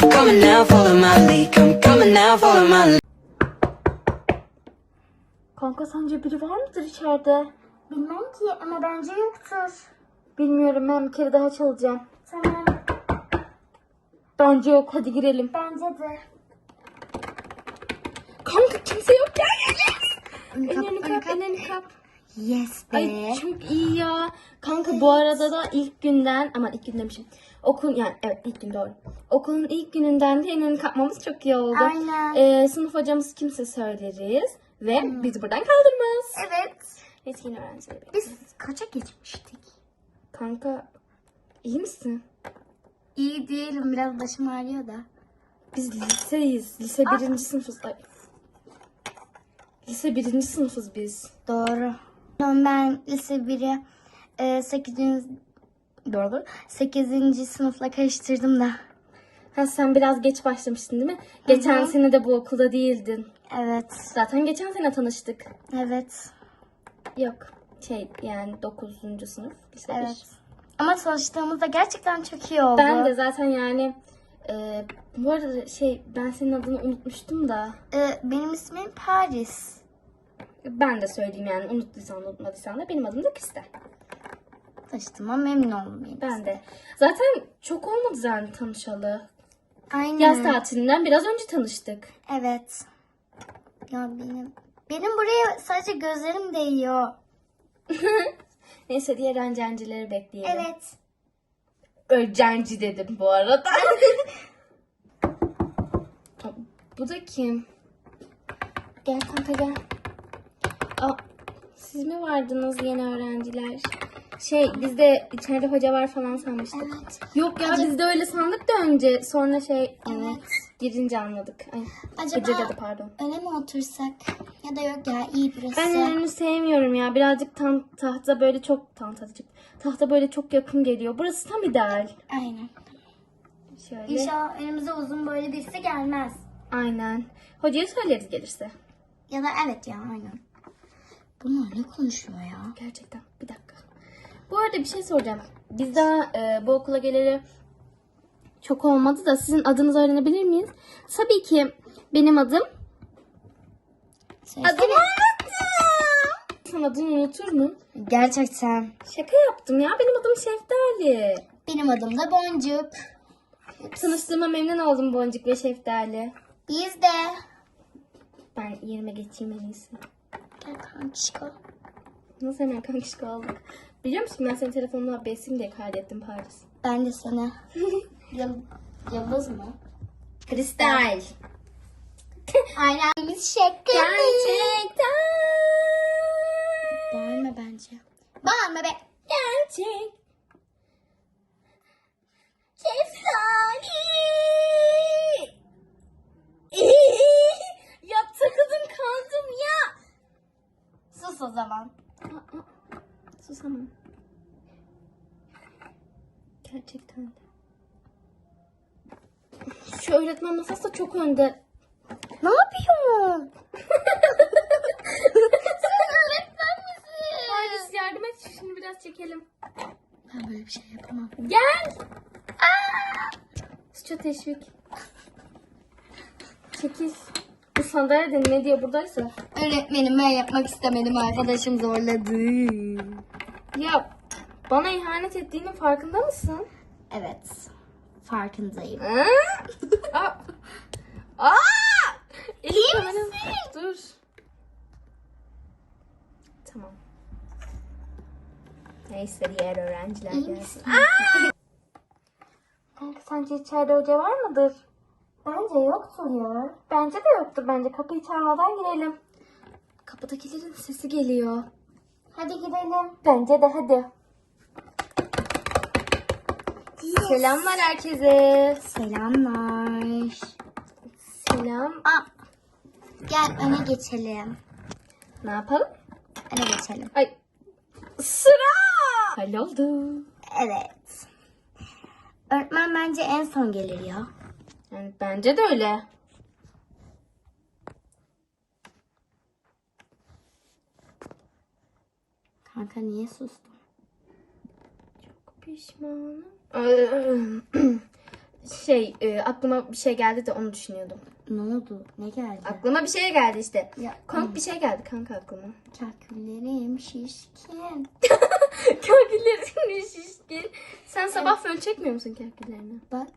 Coming now, follow my lead. Come coming now, follow my lead. Kanka sence biri var mıdır içeride? Bilmem ki ama bence yoktur. Bilmiyorum ben bir kere daha çalacağım. Tamam. Bence yok hadi girelim. Bence de. Kanka kimse yok gel gel gel. Ellerini kap ellerini kap. Yes be. Ay çok iyi ya. Kanka bu arada da ilk günden aman ilk gün demişim. Okul yani evet ilk gün doğru. Okulun ilk gününden de ellerini kapmamız çok iyi oldu. Aynen. Ee, sınıf hocamız kimse söyleriz. Ve bizi buradan kaldırmaz. Evet. Yetkin öğrencileri. Biz kaça geçmiştik? Kanka iyi misin? İyi değilim. Biraz başım ağrıyor da. Biz liseyiz. Lise birinci sınıfız. Ay. Lise birinci sınıfız biz. Doğru. Ben lise 1'i e, 8. Doğru. 8. sınıfla karıştırdım da. Ha sen biraz geç başlamıştın değil mi? Geçen sene de bu okulda değildin. Evet. Zaten geçen sene tanıştık. Evet. Yok. Şey yani 9. sınıf lise bir. Evet. Ama tanıştığımızda gerçekten çok iyi oldu. Ben de zaten yani e, bu arada şey ben senin adını unutmuştum da E, benim ismim Paris. ben de söyleyeyim yani unuttuysan unutmadıysan da benim adım da Kristel. Tanıştığıma memnun oldum. Ben de. Zaten çok olmadı zaten tanışalı. Aynen. Yaz tatilinden biraz önce tanıştık. Evet. Ya benim benim buraya sadece gözlerim değiyor. Neyse diğer öğrencileri bekleyelim. Evet. Öğrenci dedim bu arada. bu da kim? Gel kanka gel. Aa, siz mi vardınız yeni öğrenciler? Şey bizde içeride hoca var falan sanmıştık. Evet. Yok ya biz de öyle sandık da önce. Sonra şey evet. girince anladık. Ay, Acaba hoca dedi pardon. öne mi otursak? Ya da yok ya iyi burası. Ben önünü sevmiyorum ya. Birazcık tam tahta böyle çok tahta çıktı. Tahta böyle çok yakın geliyor. Burası tam ideal. Aynen. Şöyle. İnşallah önümüze uzun böyle birisi gelmez. Aynen. Hocaya söyleriz gelirse. Ya da evet ya aynen. Bunlar ne konuşuyor ya? Gerçekten. Bir dakika. Bu arada bir şey soracağım. Biz daha e, bu okula geleli çok olmadı da sizin adınızı öğrenebilir miyiz? Tabii ki benim adım. Söylesene. Adımı unuttum. Sen adını unutur mu? Gerçekten. Şaka yaptım ya. Benim adım Şeftali. Benim adım da Boncuk. Tanıştığıma memnun oldum Boncuk ve Şeftali. Biz de. Ben yerime geçeyim en iyisi. Gel kankişko. Nasıl hemen kankişko olduk? Biliyor musun ben senin telefonuna besim diye kaydettim Paris. Ben de sana. Yıl, Yıldız mı? Kristal. Biz şaka. Gerçekten. Bağırma bence. Bağırma be. Gerçek. Şeftali. ya takıldım kaldım ya. Sus o zaman. Aa, aa. Susamam. Gerçekten de. Şu öğretmen masası da çok önde. Ne yapıyorsun? Paris yardım et şunu biraz çekelim. Ben böyle bir şey yapamam. Gel. Suça teşvik. Çekil. Bu sandalye de ne diye buradaysa. Öğretmenim ben yapmak istemedim. Arkadaşım zorladı. Bana ihanet ettiğinin farkında mısın? Evet. Farkındayım. Aa! Aa! İyi misin? Dur. Tamam. Neyse diğer öğrenciler İyi gelsin. misin? Kanka sence içeride hoca var mıdır? Bence yoktur ya. Bence de yoktur. Bence kapıyı çalmadan girelim. Kapıdakilerin sesi geliyor. Hadi gidelim. Bence de hadi. Selamlar herkese. Selamlar. Selam. Aa, gel öne geçelim. Ne yapalım? Öne geçelim. Ay. Sıra. Halloldu. Evet. Öğretmen bence en son gelir ya. Yani bence de öyle. Kanka niye sustun? Çok pişmanım. Şey e, aklıma bir şey geldi de onu düşünüyordum. Ne oldu? Ne geldi? Aklıma bir şey geldi işte. Ya, Komik bir şey geldi kanka aklıma. Kaküllerim şişkin. Kaküllerin şişkin. Sen sabah fön çekmiyor musun kaküllerini? Bak.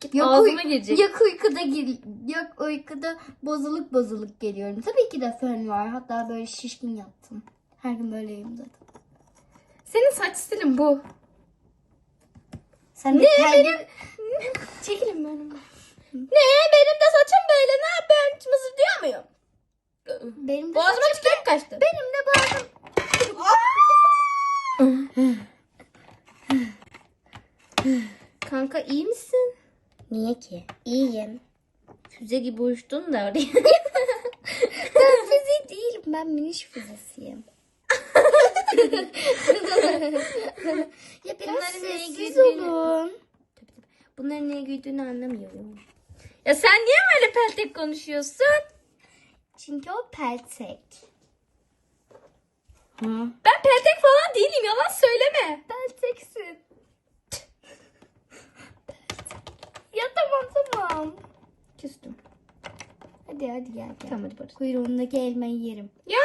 Git Yok, ağzıma uy- girecek. Yok uykuda gir, yok uykuda bozuluk bozuluk geliyorum. Tabii ki de fön var. Hatta böyle şişkin yaptım. Her gün böyleyim zaten. Senin saç stilin bu. Sen Ne kendi- benim? Çekilin benim. Ne benim de saçım böyle ne yapayım? Mızır diyor muyum? Benim de Boğazıma tükürük kaçtı. benim de bazı Kanka iyi misin? Niye ki? İyiyim. Füze gibi uçtun da oraya. Ben fizi değilim. Ben miniş fizisiyim. Ya biraz Bunların sessiz girdiğini- olun. Bunların neye güldüğünü anlamıyorum. Ya sen niye böyle peltek konuşuyorsun? Çünkü o peltek. Hı? Ben peltek falan değilim yalan söyleme. Pelteksin. ya tamam tamam. Küstüm. Hadi hadi gel gel. Tamam hadi barış. Kuyruğundaki elmayı yerim. Ya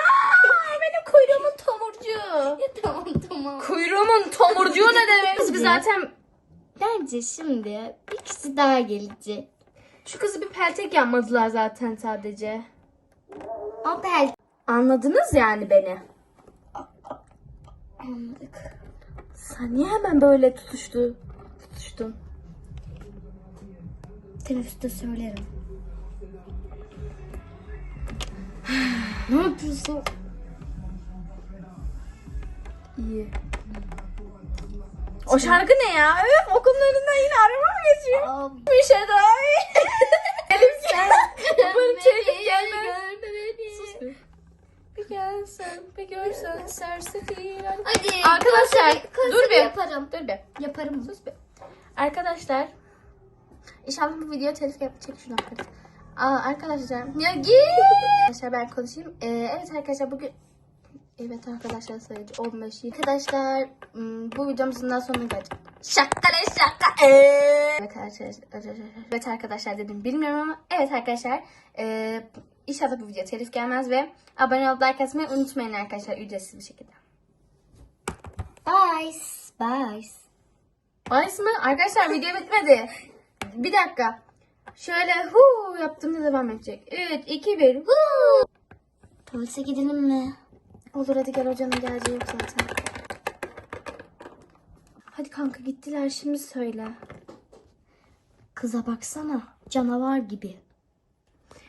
benim kuyruğumun tomurcuğu. Ya tamam tamam. Kuyruğumun tomurcuğu ne demek? Biz zaten Bence şimdi bir kişi daha gelecek. şu kızı bir peltek yapmadılar zaten sadece. O peltek. Anladınız yani beni. Anladık. Sen niye hemen böyle tutuştu? Tutuştun. Teneffüste söylerim. Ne yapıyorsun? İyi. O şarkı ne ya? Öf okulun önünden yine araba mı geçiyor? Aa, Bir şey daha. Elif sen. Umarım çekip gelmez. Sus bir. Bir gelsen, bir görsen serseri. Hadi. Arkadaşlar, konser- dur bir. Yaparım. Dur be. Yaparım. Sus be. Arkadaşlar. İnşallah bu video telif yapacak şunu arkadaşlar. Aa, arkadaşlar. Ya git. Arkadaşlar ben konuşayım. Ee, evet arkadaşlar bugün Evet arkadaşlar sayıcı 15 Arkadaşlar hmm, bu videomuzun daha sonuna geldik. Şaka ne şaka. Ee. Evet arkadaşlar, evet arkadaşlar dedim bilmiyorum ama evet arkadaşlar ee, inşallah bu video telif gelmez ve abone olup like atmayı unutmayın arkadaşlar ücretsiz bir şekilde. Bye. Bye. Bayis mı? Arkadaşlar video bitmedi. Bir dakika. Şöyle hu yaptığımda devam edecek. 3, 2, 1 hu. Tuvalete gidelim mi? Olur hadi gel hocanın geleceği yok zaten. Hadi kanka gittiler şimdi söyle. Kıza baksana. Canavar gibi.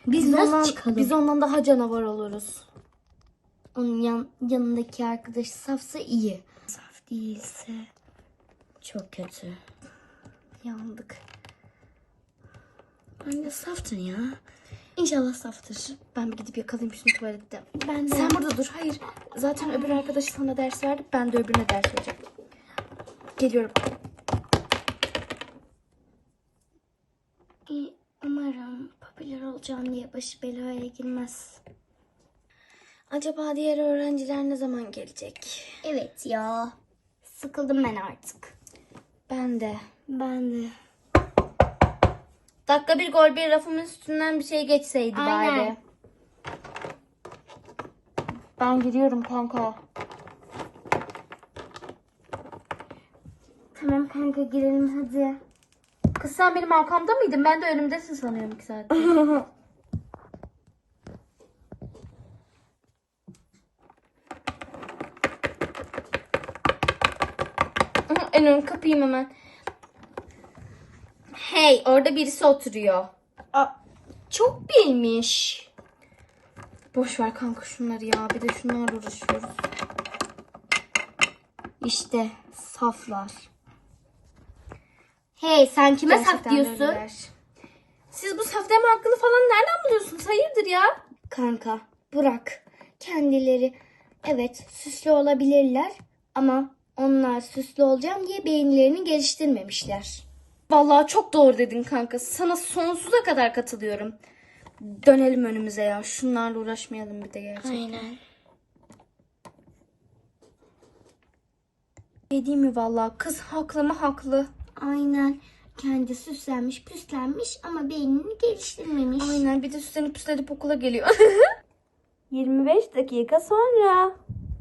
Biz, Biz nasıl ondan, çıkalım? biz ondan daha canavar oluruz. Onun yan, yanındaki arkadaş safsa iyi. Saf değilse çok kötü. Yandık. Bence saftır ya. İnşallah saftır. Ben bir gidip yakalayayım şunu tuvalette. Ben de. Sen burada dur. Hayır. Zaten öbür arkadaşı sana ders verdi. Ben de öbürüne ders vereceğim. Geliyorum. İyi, Umarım popüler olacağım diye başı belaya girmez. Acaba diğer öğrenciler ne zaman gelecek? Evet ya. Sıkıldım ben artık. Ben de. Ben de. Dakika bir gol bir rafımın üstünden bir şey geçseydi Aynen. bari. Ben gidiyorum kanka. Tamam kanka girelim hadi. Kız sen benim arkamda mıydın? Ben de önümdesin sanıyorum ki zaten. En ön kapıyım hemen. Hey orada birisi oturuyor. Aa, çok bilmiş. Boş ver kanka şunları ya. Bir de şunlarla uğraşıyoruz. İşte saflar. Hey sen kime saf Gerçekten de diyorsun? öyleler. Siz bu saf deme hakkını falan nereden buluyorsunuz? Hayırdır ya? Kanka bırak. Kendileri evet süslü olabilirler ama onlar süslü olacağım diye beyinlerini geliştirmemişler. Vallahi çok doğru dedin kanka. Sana sonsuza kadar katılıyorum. Dönelim önümüze ya. Şunlarla uğraşmayalım bir de gerçekten. Aynen. Diyeyim mi vallahi kız haklı mı haklı. Aynen. Kendi süslenmiş, püslenmiş ama beynini geliştirmemiş. Aynen bir de süslenip püslenip okula geliyor. 25 dakika sonra.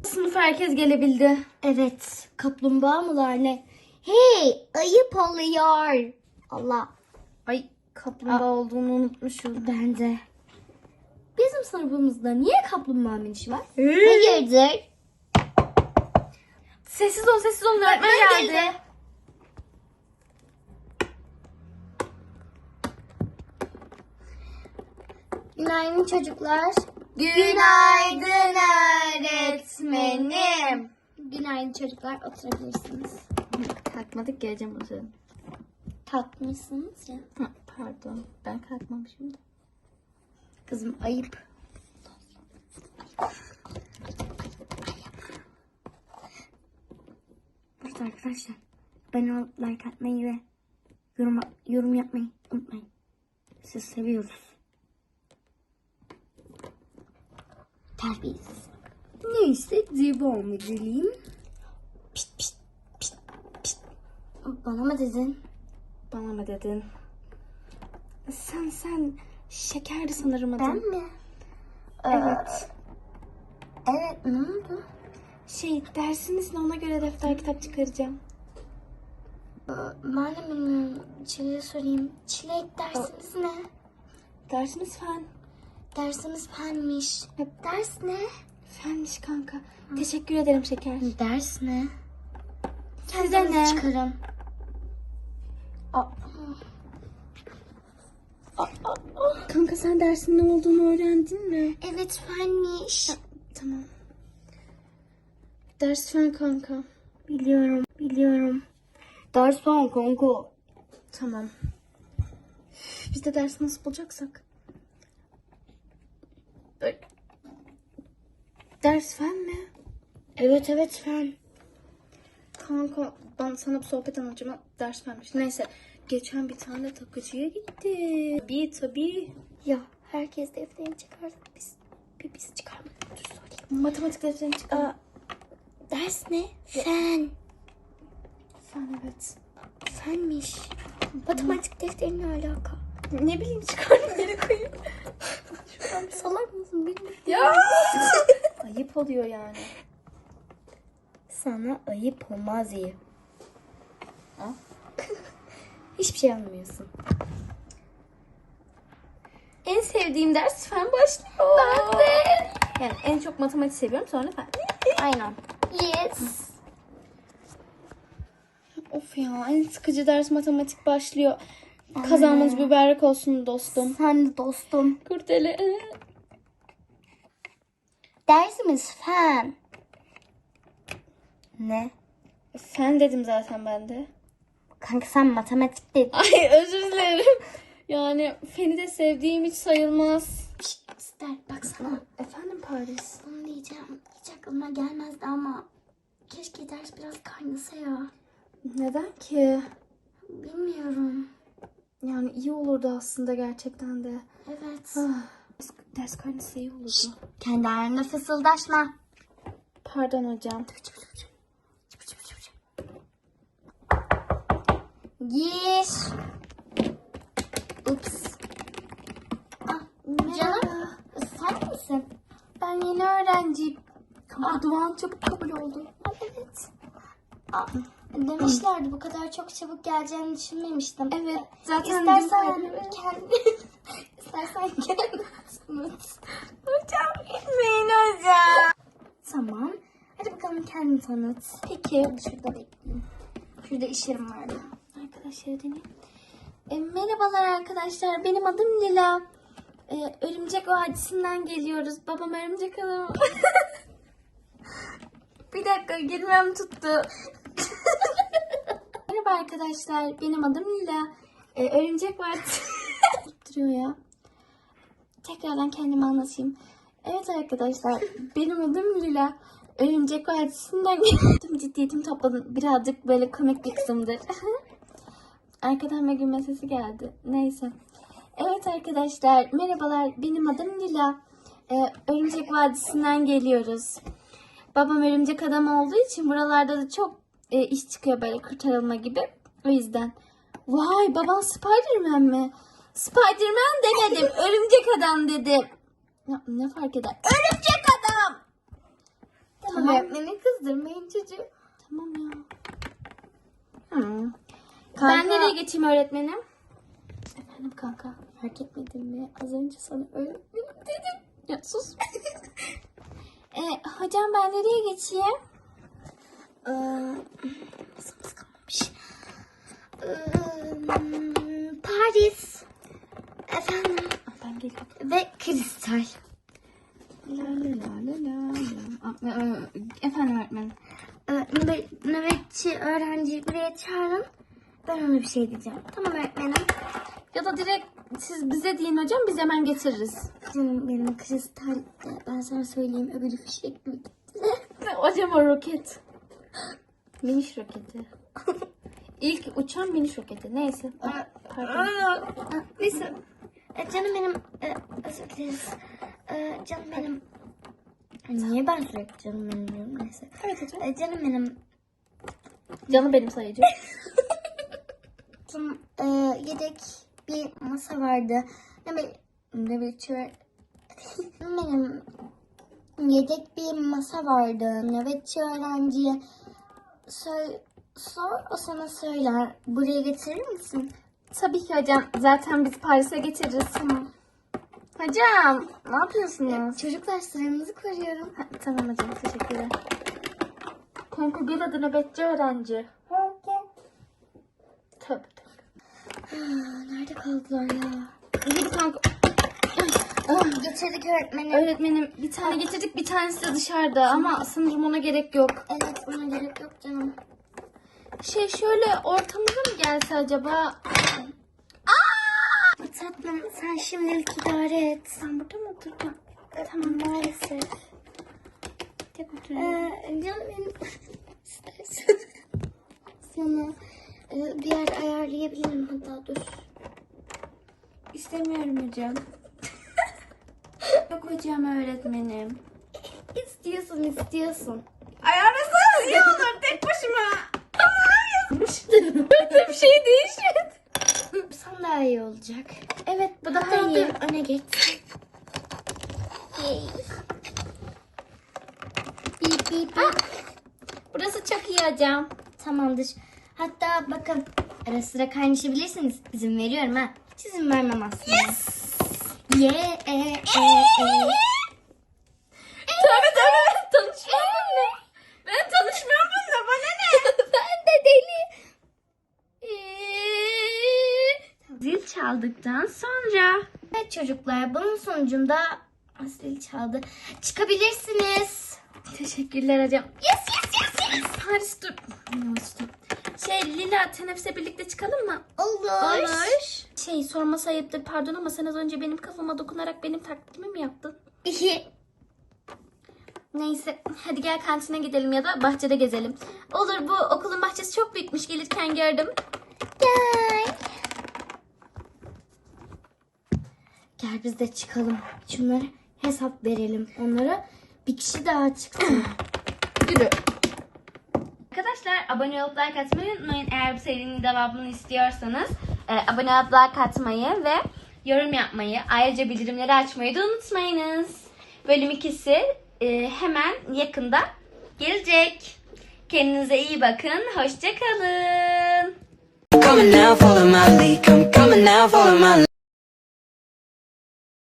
Sınıf herkes gelebildi. Evet, kaplumbağa mılar ne? Hey, ayıp oluyor. Allah, Ay kaplumbağa olduğunu unutmuşum. ben de. Bizim sınıfımızda niye kaplumbağa minişi var? Hayırdır? Sessiz ol sessiz ol öğretmen geldi. Günaydın çocuklar. Günaydın öğretmenim. Günaydın çocuklar, oturabilirsiniz. Kalkmadık geleceğim oturun. Kalkmışsınız ya. Ha, pardon ben kalkmamışım da. Kızım ayıp. Evet arkadaşlar. Ben ol like atmayı ve yorum, yorum yapmayı unutmayın. Sizi seviyoruz. Terbiyesiz. Neyse devam edelim. Pişt pişt. Bana mı dedin? Bana mı dedin? Sen sen şekerdi sanırım adın. Ben mi? Evet. Evet ne oldu? Şey dersiniz ne ona göre defter kitap çıkaracağım. Ee, Ben de bilmiyorum. Çile'ye sorayım. Çilek dersiniz ne? Dersiniz fen. Dersimiz fenmiş. Ders ne? Fenmiş kanka. Teşekkür ederim şeker. Ders ne? Size ne? Çıkarın. Kanka sen dersin ne olduğunu öğrendin mi? Evet fenmiş. Tamam. Ders fen kanka. Biliyorum, biliyorum. Ders fen kanka. Tamam. Biz de dersi nasıl bulacaksak. Böyle. Ders fen mi? Evet evet fen. Kanka ben sana bir sohbet anlatacağım. Ders vermiş. Neyse. Geçen bir tane takıcıya gitti. Bir tabii. Ya herkes defterini çıkardı. Biz, bir biz çıkarmadık. Dur sorayım. Matematik defterini çıkar. Ders ne? Fen. Fen evet. Fenmiş. Matematik defteri ne alaka? Ne bileyim çıkardım geri koyayım. Salak mısın? Bilmiyorum. ya. Ayıp oluyor yani. Sana ayıp olmaz iyi. Ha? Hiçbir şey anlamıyorsun. En sevdiğim ders fen başlıyor. Ben de. Yani en çok matematik seviyorum sonra fen. Aynen. Yes. Of ya en sıkıcı ders matematik başlıyor. Kazanmanız mübarek olsun dostum. Sen de dostum. Kurdele. Dersimiz fen. Ne? Fen dedim zaten ben de. Kanka sen matematik dedin. Ay özür dilerim. Yani feni de sevdiğim hiç sayılmaz. İster baksana. Efendim Paris. Bunu diyeceğim. Hiç aklıma gelmezdi ama keşke ders biraz kaynasa ya. Neden ki? Bilmiyorum. Yani iyi olurdu aslında gerçekten de. Evet. Ah, ders kaynası iyi olurdu. Kendi aranda fısıldaşma. Pardon hocam. Gir. Ups. Ah, canım sen misin? Ben yeni öğrenciyim. Ama duan çabuk kabul oldu. Ay, evet. Aa, demişlerdi bu kadar çok çabuk geleceğini düşünmemiştim. Evet, zaten İstersen dün- kendi istersen kendin unut. Hocam gitmeyin hocam. Tamam. Hadi bakalım kendini tanıt. Peki. Şurada bekleyeyim. Şurada işlerim vardı. Arkadaşlar deneyim. E, merhabalar arkadaşlar. Benim adım Lila. E, Örümcek Vadisi'nden geliyoruz. Babam örümcek adam. Bir dakika girmem tuttu. Merhaba arkadaşlar. Benim adım Lila. E, Örümcek Vadisi. Duruyor ya. Tekrardan kendimi anlatayım. Evet arkadaşlar. benim adım Lila. Örümcek Vadisi'nden geldim. Ciddiyetim topladım. Birazcık böyle komik bir kısımdır. Arkadan bir gülme sesi geldi. Neyse. Evet arkadaşlar merhabalar benim adım Lila. Ee, Örümcek Vadisi'nden geliyoruz. Babam örümcek adam olduğu için buralarda da çok e, iş çıkıyor böyle kurtarılma gibi. O yüzden Vay baban Spiderman mi? Spiderman demedim. Örümcek adam dedim. Ya, ne fark eder? Örümcek adam. Tamam, Tamam. öğretmeni kızdırmayın çocuğu. Tamam ya. Hmm. Ben nereye geçeyim öğretmenim? Efendim kanka fark etmedin mi? Az önce sana öğretmenim dedim. Ya sus. e, hocam ben nereye geçeyim? Ee, masamız kalmamış. Ee, Paris. Efendim. Ben geliyorum. Ve kristal. La la la la la. Aa, e, Efendim öğretmenim. Ee, nöbet, nöbetçi öğrenciyi buraya çağırın. Ben ona bir şey diyeceğim. Tamam öğretmenim. Ya da direkt siz bize deyin hocam biz hemen getiririz. Canım benim kristal. e, Ben sana söyleyeyim öbürü fişek mi? hocam o roket. Miniş roketi. İlk uçan miniş roketi. Neyse. Pardon. Neyse. E, canım benim. E, özür dileriz. E, canım benim. Niye ben sürekli canım benim diyorum neyse. Evet hocam. E, canım benim. Canım benim sayıcı. Canım, e, yedek bir masa vardı. Ne be, ne be, çö- benim yedek bir masa vardı. Nöbetçi öğrenciye sor, sor o sana söyler. Buraya getirir misin? Tabii ki hocam. Zaten biz Paris'e getiririz. Tamam. Hocam ne yapıyorsunuz? Çocuklar sıranızı koruyorum. Ha, tamam hocam teşekkürler. Kanka gel hadi nöbetçi öğrenci. Tabii tabii. Nerede kaldılar ya? Yürü kanka. Ah, getirdik öğretmenim. Öğretmenim bir tane getirdik bir tanesi de dışarıda ama sanırım ona gerek yok. Evet ona gerek yok canım. Şey şöyle ortamıza mı gelse acaba? Tatlım sen şimdilik idare et. Sen burada mı oturacaksın? Tamam maalesef. Tek otur. Ee, canım benim istersen sana e, bir yer ayarlayabilirim hatta dur. İstemiyorum hocam. Yok hocam öğretmenim. İstiyorsun istiyorsun. Ayarlasanız iyi olur tek başıma. Ama Böyle bir şey değişmedi. Sandalye olacak. Evet bu daha Hatta iyi. dur, öne geç. Bip bip bip. Burası çok iyi hocam. Tamamdır. Hatta bakın ara sıra kaynaşabilirsiniz. İzin veriyorum ha. Hiç izin vermem aslında. Yes. Ye e e e. Tabii tabii ben tanışmam bununla. Ben tanışmam bununla bana ne? ben de deli. Zil çaldıktan sonra. Evet çocuklar bunun sonucunda Asil çaldı. Çıkabilirsiniz. Teşekkürler hocam. Yes yes yes yes. Paris dur. Yavaşça. Şey Lila teneffüse birlikte çıkalım mı? Olur. Şey sorması ayıptır pardon ama sen az önce benim kafama dokunarak benim taklidimi mi yaptın? Neyse hadi gel kantine gidelim ya da bahçede gezelim. Olur bu okulun bahçesi çok büyükmüş gelirken gördüm. Gel. Gel biz de çıkalım. Şunlara hesap verelim. Onlara bir kişi daha çıksın. Yürü. Arkadaşlar abone olup like atmayı unutmayın. Eğer bu serinin devamını istiyorsanız e, abone olup like atmayı ve yorum yapmayı ayrıca bildirimleri açmayı da unutmayınız. Bölüm ikisi e, hemen yakında gelecek. Kendinize iyi bakın. Hoşçakalın.